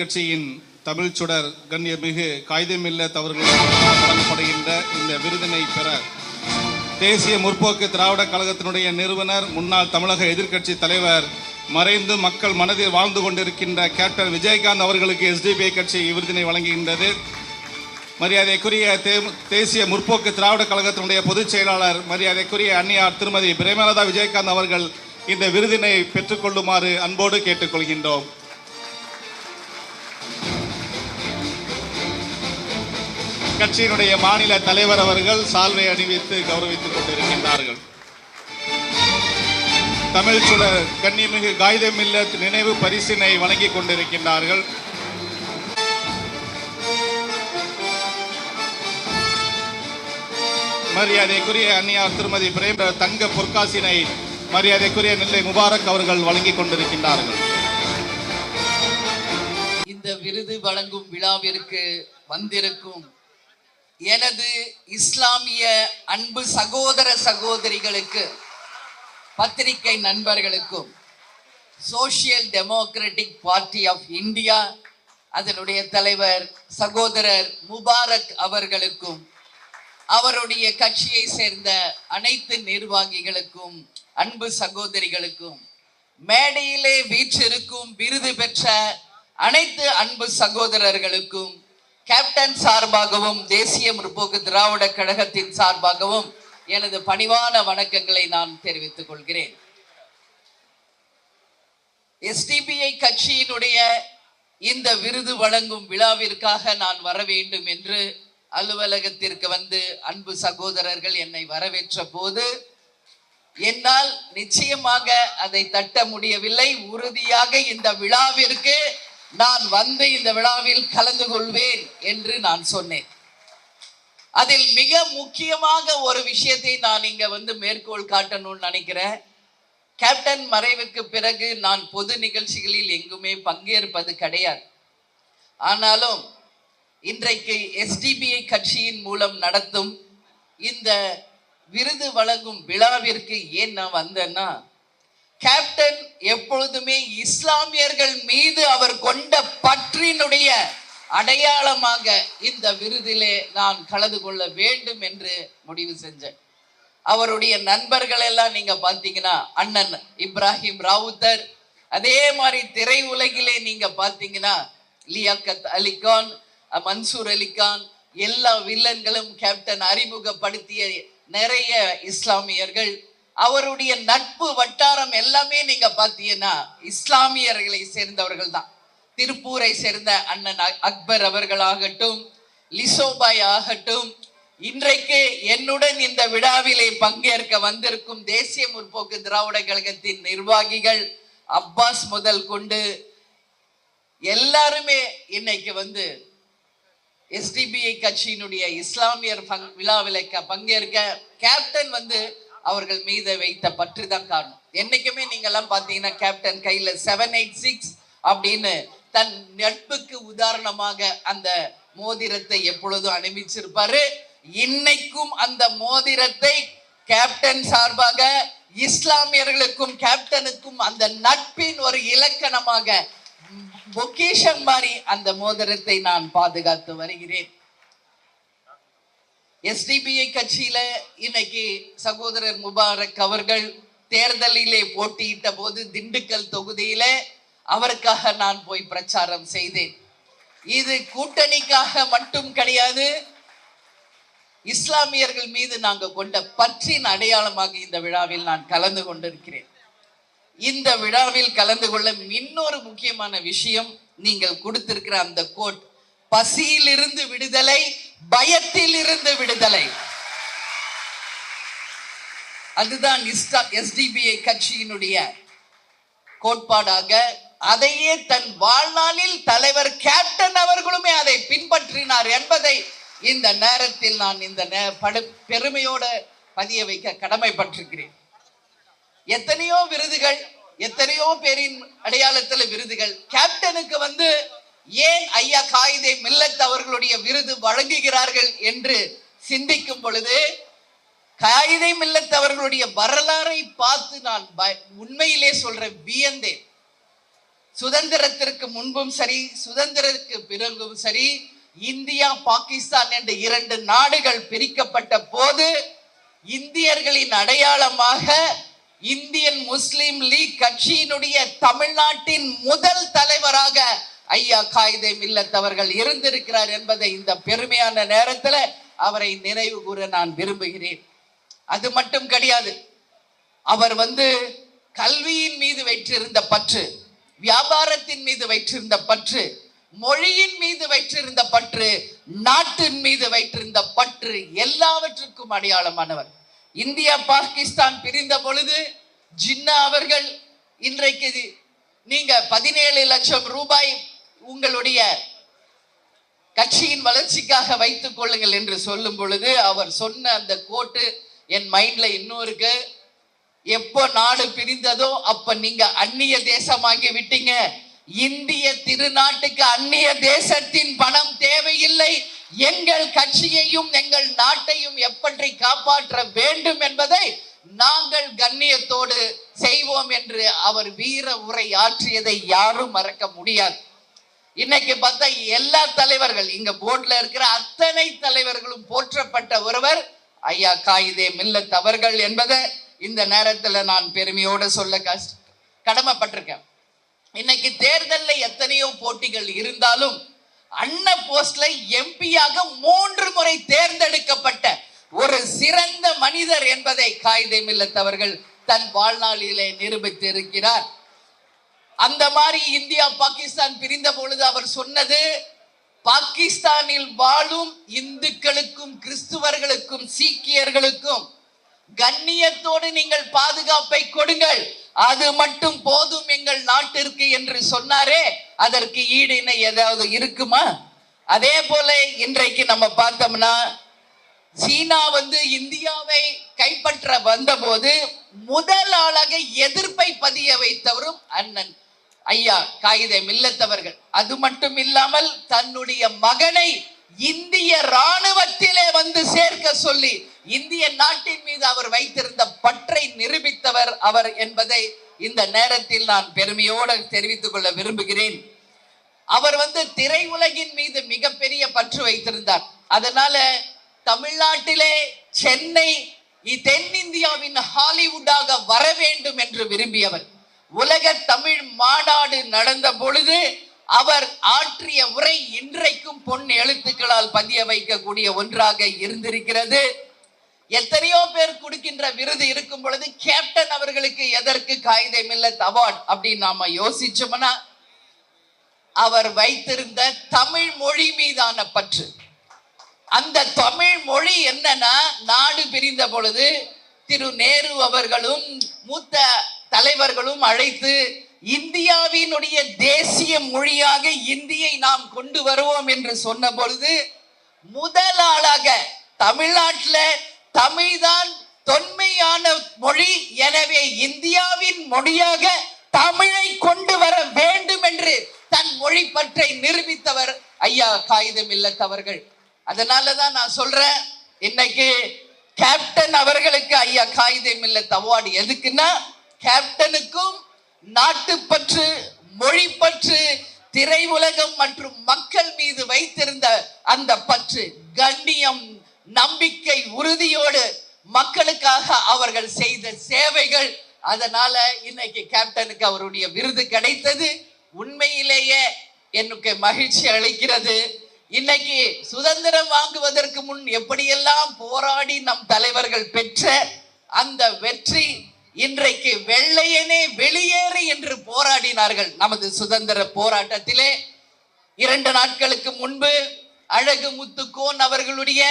கட்சியின் தமிழ் சுடர் கண்ணியமிகு காகிதமில்ல தவறுகள் வழங்கப்படுகின்ற இந்த விருதினை பெற தேசிய முற்போக்கு திராவிட கழகத்தினுடைய நிறுவனர் முன்னாள் தமிழக எதிர்க்கட்சி தலைவர் மறைந்து மக்கள் மனதில் வாழ்ந்து கொண்டிருக்கின்ற கேப்டன் விஜயகாந்த் அவர்களுக்கு எஸ்டிபிஐ கட்சி விருதினை வழங்குகின்றது. மரியாதைக்குரிய தே- தேசிய முற்போக்கு திராவிட கழகத்தினுடைய பொதுச் செயலாளர் மரியாதைக்குரிய அன்னியார் திருமதி பிரேமலதா விஜயகாந்த் அவர்கள் இந்த விருதினை பெற்றுக்கொள்ளுமாறு அன்போடு கேட்டுக்கொள்கின்றோம். கட்சியினுடைய மாநில தலைவர் அவர்கள் சால்வை அணிவித்து கௌரவித்துக் கொண்டிருக்கின்றார்கள். தமிழ் சுடர் கண்ணிமிகு காகிதம் நினைவு பரிசினை வழங்கிக் கொண்டிருக்கின்றார்கள். மரியாதைக்குரிய அன்னியார் திருமதி பிரேம தங்க பொற்காசினை மரியாதைக்குரிய நெல்லை முபாரக் அவர்கள் வழங்கிக் கொண்டிருக்கின்றார்கள். இந்த விருது வழங்கும் விழாவிற்கு வந்திருக்கும் எனது இஸ்லாமிய அன்பு சகோதர சகோதரிகளுக்கு பத்திரிகை நண்பர்களுக்கும் social democratic party of India அதனுடைய தலைவர் சகோதரர் முபாரக் அவர்களுக்கும் அவருடைய கட்சியை சேர்ந்த அனைத்து நிர்வாகிகளுக்கும் அன்பு சகோதரிகளுக்கும் மேடையிலே வீற்றிருக்கும் விருது பெற்ற அனைத்து அன்பு சகோதரர்களுக்கும் கேப்டன் சார்பாகவும் தேசிய முற்போக்கு திராவிட கழகத்தின் சார்பாகவும் எனது பணிவான வணக்கங்களை நான் தெரிவித்துக் கொள்கிறேன். எஸ்டிபிஐ கட்சியினுடைய இந்த விருது வழங்கும் விழாவிற்காக நான் வர வேண்டும் என்று அலுவலகத்திற்கு வந்து அன்பு சகோதரர்கள் என்னை வரவேற்ற போது என்னால் நிச்சயமாக அதை தட்ட முடியவில்லை. உறுதியாக இந்த விழாவிற்கு நான் வந்து இந்த விழாவில் கலந்து கொள்வேன் என்று நான் சொன்னேன். அதில் மிக முக்கியமாக ஒரு விஷயத்தை நான் இங்க வந்து மேற்கோள் காட்டணும்னு நினைக்கிறேன். கேப்டன் மறைவுக்கு பிறகு நான் பொது நிகழ்ச்சிகளில் எங்குமே பங்கேற்பது கிடையாது. ஆனாலும் இன்றைக்கு எஸ்டிபிஐ கட்சியின் மூலம் நடத்தும் இந்த விருது வழங்கும் விழாவிற்கு ஏன் நான் வந்தேன்னா கேப்டன் எப்பொழுதுமே இஸ்லாமியர்கள் மீது அவர் கொண்ட பற்றினுடைய அடையாளமாக இந்த விருதிலே நான் கலந்து கொள்ள வேண்டும் என்று முடிவு செஞ்சேன். அவருடைய நண்பர்கள் எல்லாம் நீங்க பார்த்தீங்கன்னா அண்ணன் இப்ராஹிம் ராவுத்தர் அதே மாதிரி திரை உலகிலே நீங்க பார்த்தீங்கன்னா லியாக்கத் அலிகான் மன்சூர் அலிகான் எல்லா வில்லன்களும் கேப்டன் அறிமுகப்படுத்திய நிறைய இஸ்லாமியர்கள் அவருடைய நட்பு வட்டாரம் எல்லாமே நீங்க பார்த்தீங்கன்னா இஸ்லாமியர்களை சேர்ந்தவர்கள் தான் திருப்பூரை சேர்ந்த அண்ணன் அக்பர் அவர்களாகட்டும் லிசோபாய் ஆகட்டும் இன்றைக்கு என்னுடன் இந்த விழாவிலே பங்கேற்க வந்திருக்கும் தேசிய முற்போக்கு திராவிட கழகத்தின் நிர்வாகிகள் அப்பாஸ் முதல் கொண்டு எல்லாருமே இன்னைக்கு வந்து எஸ்டிபிஐ கட்சியினுடைய இஸ்லாமியர் பங்- விழாவில பங்கேற்க கேப்டன் வந்து அவர்கள் மீது வைத்த பற்று தான் காரணம். என்னைக்குமே நீங்க எல்லாம் பாத்தீங்கன்னா கேப்டன் கையில செவன் எயிட் சிக்ஸ் அப்படின்னு தன் நட்புக்கு உதாரணமாக அந்த மோதிரத்தை எப்பொழுதும் அனுப்பிச்சிருப்பாரு இன்னைக்கும் அந்த மோதிரத்தை கேப்டன் சார்பாக இஸ்லாமியர்களுக்கும் கேப்டனுக்கும் அந்த நட்பின் ஒரு இலக்கணமாக பொக்கேஷன் மாதிரி அந்த மோதிரத்தை நான் பாதுகாத்து வருகிறேன். எஸ்டிபிஐ கட்சியில இன்னைக்கு சகோதரர் முபாரக் அவர்கள் தேர்தலிலே போட்டியிட்ட போது திண்டுக்கல் தொகுதியில அவருக்காக நான் போய் பிரச்சாரம் செய்தேன். இது கூட்டணிக்காக மட்டும் கிடையாது இஸ்லாமியர்கள் மீது நாங்க கொண்ட பற்றின் அடையாளமாக இந்த விழாவில் நான் கலந்து கொண்டிருக்கிறேன். இந்த விழாவில் கலந்து கொள்ள இன்னொரு முக்கியமான விஷயம் நீங்கள் கொடுத்திருக்கிற அந்த கோட் பசியிலிருந்து விடுதலை பயத்தில் இருந்து விடுதலை. அதுதான் எஸ்டிபிஐ கட்சியினுடைய கோட்பாடாக அதையே தன் வாழ்நாளில் தலைவர் கேப்டன் அவர்களுமே அதை பின்பற்றினார் என்பதை இந்த நேரத்தில் நான் இந்த நே- படு பெருமையோட பதிய வைக்க கடமைப்பட்டிருக்கிறேன். எத்தனையோ விருதுகள் எத்தனையோ பேரின் அடையாளத்தில் விருதுகள். கேப்டனுக்கு வந்து ஏன் ஐயா காயிதே மில்லத் அவர்களுடைய விருது வழங்குகிறார்கள் என்று சிந்திக்கும் பொழுது காயிதே மில்லத் அவர்களுடைய வரலாறை பார்த்து நான் பய- உண்மையிலே சொல்றேன் வியந்தேன். சுதந்திரத்திற்கு முன்பும் சரி சுதந்திரத்திற்கு பிறகும் சரி இந்தியா பாகிஸ்தான் என்ற இரண்டு நாடுகள் பிரிக்கப்பட்ட போது இந்தியர்களின் அடையாளமாக இந்தியன் முஸ்லிம் லீக் கட்சியினுடைய தமிழ்நாட்டின் முதல் தலைவராக ஐயா காயிதே மில்லத்தவர்கள் இருந்திருக்கிறார் என்பதை இந்த பெருமையான நேரத்தில் அவரை நினைவு கூற நான் விரும்புகிறேன். அது மட்டும் கிடையாது. அவர் வந்து கல்வியின் மீது வைத்திருந்த பற்று வியாபாரத்தின் மீது வைத்திருந்த பற்று மொழியின் மீது வைத்திருந்த பற்று நாட்டின் மீது வைத்திருந்த பற்று எல்லாவற்றுக்கும் அடையாளமானவர். இந்தியா பாகிஸ்தான் பிரிந்த பொழுது ஜின்னா அவர்கள் இன்றைக்கு நீங்க பதினேழு லட்சம் ரூபாய் உங்களுடைய கட்சியின் வளர்ச்சிக்காக வைத்துக் கொள்ளுங்கள் என்று சொல்லும் பொழுது அவர் சொன்ன அந்த கோட்டு என் மைண்ட்ல இன்னும் இருக்கு. எப்போ நாடு பிரிந்ததோ அப்ப நீங்க அந்நிய தேசமாகி விட்டீங்க. இந்திய திருநாட்டுக்கு அந்நிய தேசத்தின் பணம் தேவையில்லை. எங்கள் கட்சியையும் எங்கள் நாட்டையும் எப்படி காப்பாற்ற வேண்டும் என்பதை நாங்கள் கண்ணியத்தோடு செய்வோம் என்று அவர் வீர உரை ஆற்றியதை யாரும் மறக்க முடியாது. இன்னைக்கு பார்த்தா எல்லா தலைவர்கள் இங்க போர்ட்ல இருக்கிற அத்தனை தலைவர்களும் போற்றப்பட்ட ஒருவர் ஐயா காயிதே மில்லத் அவர்கள் என்பதை இந்த நேரத்துல நான் பெருமையோட சொல்ல கஷ்ட கடமைப்பட்டிருக்கேன். இன்னைக்கு தேர்தலில் எத்தனையோ போட்டிகள் இருந்தாலும் அண்ண போஸ்ட்ல எம்பியாக மூன்று முறை தேர்ந்தெடுக்கப்பட்ட ஒரு சிறந்த மனிதர் என்பதை காயிதே மில்லத் அவர்கள் தன் வாழ்நாளிலே நிரூபித்திருக்கிறார். இருக்கிறார் அந்த மாதிரி இந்தியா பாகிஸ்தான் பிரிந்த பொழுது அவர் சொன்னது பாகிஸ்தானில் வாழும் இந்துக்களுக்கும் கிறிஸ்துவர்களுக்கும் சீக்கியர்களுக்கும் கண்ணியத்தோடு நீங்கள் பாதுகாப்பை கொடுங்கள். அது மட்டும் போதும் எங்கள் நாட்டிற்கு என்று சொன்னாரே அதற்கு ஈடு இணை ஏதாவது இருக்குமா? அதே போல இன்றைக்கு நம்ம பார்த்தோம்னா சீனா வந்து இந்தியாவை கைப்பற்ற வந்தபோது முதல் ஆளாக எதிர்ப்பை பதிய வைத்தவரும் அண்ணன் ஐயா காகித மில்லத்தவர்கள். அது மட்டும் இல்லாமல் தன்னுடைய மகனை இந்திய ராணுவத்திலே வந்து சேர்க்க சொல்லி இந்திய நாட்டின் மீது அவர் வைத்திருந்த பற்றை நிரூபித்தவர் அவர் என்பதை இந்த நேரத்தில் நான் பெருமையோடு தெரிவித்துக் கொள்ள விரும்புகிறேன். அவர் வந்து திரையுலகின் மீது மிகப்பெரிய பற்று வைத்திருந்தார். அதனால தமிழ்நாட்டிலே சென்னை தென்னிந்தியாவின் ஹாலிவுட்டாக வர வேண்டும் என்று விரும்பியவர். உலக தமிழ் மாநாடு நடந்த பொழுது அவர் ஆற்றிய உரை இன்றைக்கும் பொன் எழுத்துக்களால் பதிய வைக்கக்கூடிய ஒன்றாக இருந்திருக்கிறது. எத்தனையோ பேர் கொடுக்கின்ற விருது இருக்கும் பொழுது கேப்டன் அவர்களுக்கு எதற்கு காகிதம் மில்லத் அவார்ட் அப்படின்னு நாம யோசிச்சோம்னா அவர் வைத்திருந்த தமிழ் மொழி மீதான பற்று. அந்த தமிழ் மொழி என்னன்னா நாடு பிரிந்த பொழுது திரு நேரு அவர்களும் மூத்த தலைவர்களும் அழைத்து இந்தியாவினுடைய தேசிய மொழியாக இந்தியை நாம் கொண்டு வருவோம் என்று சொன்ன பொழுது முதல் ஆளாக தமிழ்தான் தொன்மையான மொழி. எனவே இந்தியாவின் மொழியாக தமிழை கொண்டு வர வேண்டும் என்று தன் மொழி பற்றை நிரூபித்தவர் ஐயா காகிதம் இல்லத்தவர்கள் அதனாலதான் நான் சொல்றேன் இன்னைக்கு கேப்டன் அவர்களுக்கு ஐயா காகிதம் இல்லத் அவார்டு எதுக்குன்னா கேப்டனுக்கும் நாட்டுப்பற்று மொழிப்பற்று திரையுலகம் மற்றும் மக்கள் மீது வைத்திருந்த அந்த பற்று கண்ணியம் நம்பிக்கை உறுதியோடு மக்களுக்காக அவர்கள் செய்த சேவைகள். அதனால இன்னைக்கு கேப்டனுக்கு அவருடைய விருது கிடைத்தது. உண்மையிலேயே எனக்கு மகிழ்ச்சி அளிக்கிறது. இன்னைக்கு சுதந்திரம் வாங்குவதற்கு முன் எப்படியெல்லாம் போராடி நம் தலைவர்கள் பெற்ற அந்த வெற்றி இன்றைக்கு வெள்ளையனே வெளியேறு என்று போராடினார்கள். நமது சுதந்திர போராட்டத்திலே இரண்டு நாட்களுக்கு முன்பு அழகு முத்துக்கோன் அவர்களுடைய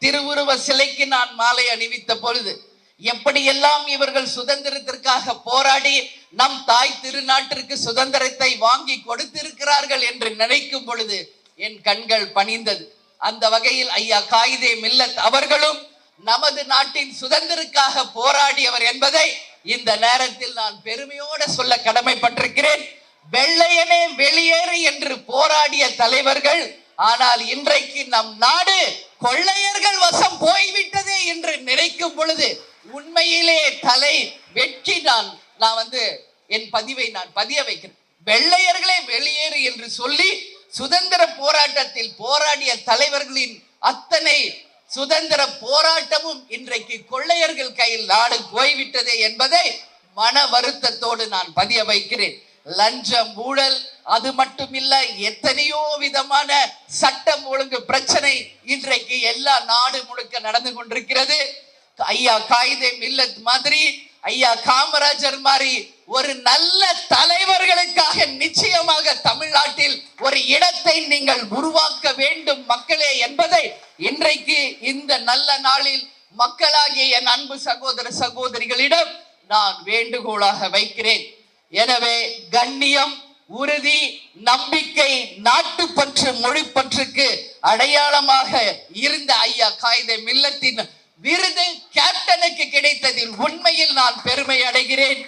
திருவுருவ சிலைக்கு நான் மாலை அணிவித்த பொழுது எப்படியெல்லாம் இவர்கள் சுதந்திரத்திற்காக போராடி நம் தாய் திருநாட்டிற்கு சுதந்திரத்தை வாங்கி கொடுத்திருக்கிறார்கள் என்று நினைக்கும் பொழுது என் கண்கள் பணிந்தது. அந்த வகையில் ஐயா காயிதே மில்லத் அவர்களும் நமது நாட்டின் சுதந்திரக்காக போராடியவர் என்பதை இந்த நேரத்தில் நான் பெருமையோட சொல்ல கடமைப்பட்டிருக்கிறேன். வெள்ளையனே வெளியேறு என்று போராடிய தலைவர்கள் ஆனால் இன்றைக்கு நம் நாடு கொள்ளையர்கள் வசம் போய்விட்டதே என்று நினைக்கும் பொழுது உண்மையிலே தலை வெற்றி நான் நான் வந்து என் பதிவை நான் பதிய வைக்கிறேன். வெள்ளையர்களே வெளியேறு என்று சொல்லி சுதந்திர போராட்டத்தில் போராடிய தலைவர்களின் அத்தனை சுதந்திர போராட்டமும் இன்றைக்கு கொள்ளையர்கள் கையில் நாடு போய்விட்டதே என்பதை மன வருத்தத்தோடு நான் பதிய வைக்கிறேன். லஞ்சம் ஊழல் அது மட்டுமில்ல எத்தனையோ விதமான சட்டம் ஒழுங்கு பிரச்சனை இன்றைக்கு எல்லா நாடு முழுக்க நடந்து கொண்டிருக்கிறது. ஐயா காயிதே மில்லத் மாதிரி ஐயா காமராஜர் மாதிரி ஒரு நல்ல தலைவர்களுக்காக நிச்சயமாக தமிழ்நாட்டில் ஒரு இடத்தை நீங்கள் உருவாக்க வேண்டும் மக்களே என்பதை இன்றைக்கு இந்த நல்ல நாளில் மக்களாகிய என் அன்பு சகோதர சகோதரிகளிடம் நான் வேண்டுகோளாக வைக்கிறேன். எனவே கண்ணியம் உறுதி நம்பிக்கை நாட்டுப்பற்று மொழிப்பற்றுக்கு அடையாளமாக இருந்த ஐயா காயிதே மில்லத்தின் விருது கேப்டனுக்கு கிடைத்ததில் உண்மையில் நான் பெருமை அடைகிறேன்.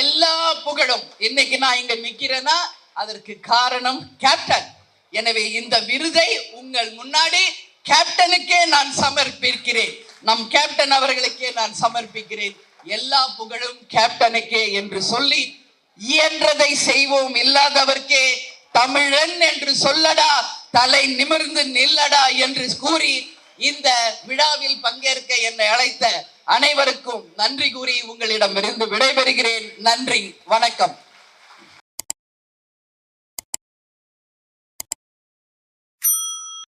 எல்லா புகழும் இன்னைக்கு நான் இங்க நிக்கிறேன்னா அதற்கு காரணம் கேப்டன். எனவே இந்த விருதை உங்கள் முன்னாடி கேப்டனுக்கே நான் சமர்ப்பிக்கிறேன். நம் கேப்டன் அவர்களுக்கே நான் சமர்ப்பிக்கிறேன். எல்லா புகழும் கேப்டனுக்கே என்று சொல்லி இயன்றதை செய்வோம். இல்லாதவர்க்கே தமிழன் என்று சொல்லடா தலை நிமிர்ந்து நில்லடா என்று கூறி இந்த விழாவில் பங்கேற்க என்னை அழைத்த அனைவருக்கும் நன்றி கூறி உங்களிடமிருந்து விடைபெறுகிறேன். நன்றி வணக்கம்.